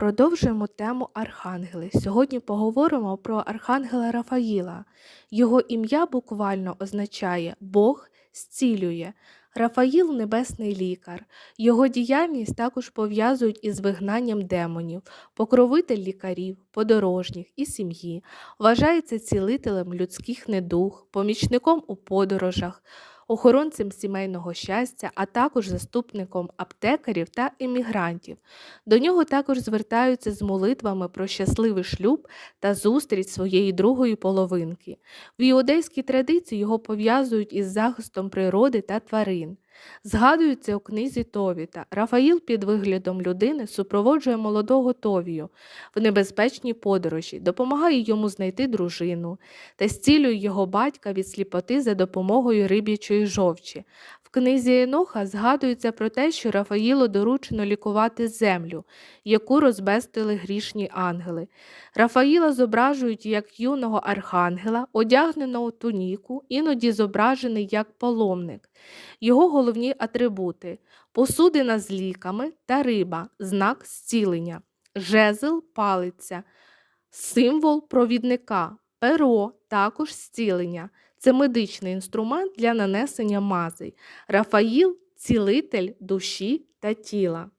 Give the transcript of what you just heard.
Продовжуємо тему Архангели. Сьогодні поговоримо про Архангела Рафаїла. Його ім'я буквально означає Бог зцілює. Рафаїл небесний лікар. Його діяльність також пов'язують із вигнанням демонів, покровитель лікарів, подорожніх і сім'ї. Вважається цілителем людських недуг, помічником у подорожах, охоронцем сімейного щастя, а також заступником аптекарів та іммігрантів. До нього також звертаються з молитвами про щасливий шлюб та зустріч своєї другої половинки. В іудейській традиції його пов'язують із захистом природи та тварин. Згадується у книзі Товіта. Рафаїл під виглядом людини супроводжує молодого Товію в небезпечній подорожі, допомагає йому знайти дружину та зцілює його батька від сліпоти за допомогою риб'ячої жовчі. Книзі Еноха згадується про те, що Рафаїлу доручено лікувати землю, яку розбестили грішні ангели. Рафаїла зображують як юного архангела, одягненого туніку, іноді зображений як паломник. Його головні атрибути посудина з ліками та риба, знак зцілення, жезл палиця, символ провідника, перо також зцілення. Це медичний інструмент для нанесення мазей. Рафаїл цілитель душі та тіла.